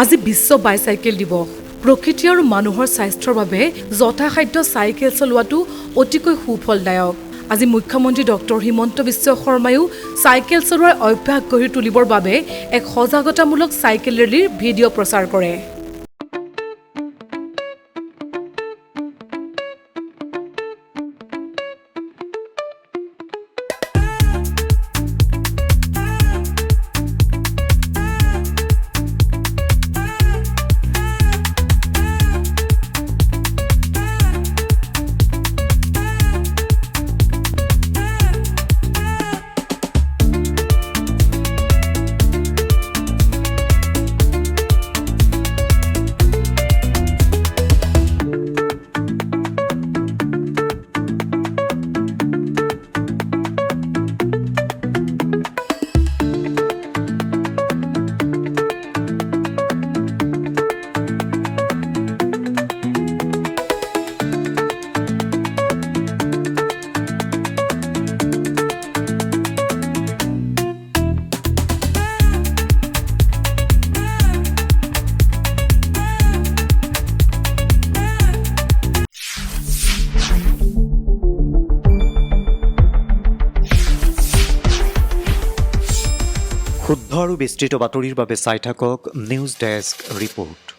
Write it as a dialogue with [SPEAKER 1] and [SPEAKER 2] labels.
[SPEAKER 1] আজি বিশ্ব বাইচাইকেল দিৱস। প্ৰকৃতি আৰু মানুহৰ স্বাস্থ্যৰ বাবে যথাসাধ্য চাইকেল চলোৱাটো অতিকৈ সুফলদায়ক। আজি মুখ্যমন্ত্ৰী ডক্টৰ হিমন্ত বিশ্ব শৰ্মায়ো চাইকেল চলোৱাৰ অভ্যাস গঢ়ি তুলিবৰ বাবে এক সজাগতামূলক চাইকেল ৰেলীৰ ভিডিঅ' প্ৰচাৰ কৰে।
[SPEAKER 2] শুদ্ধ আৰু বিস্তৃত বাতৰিৰ বাবে চাই থাকক নিউজ ডেস্ক ৰিপৰ্ট।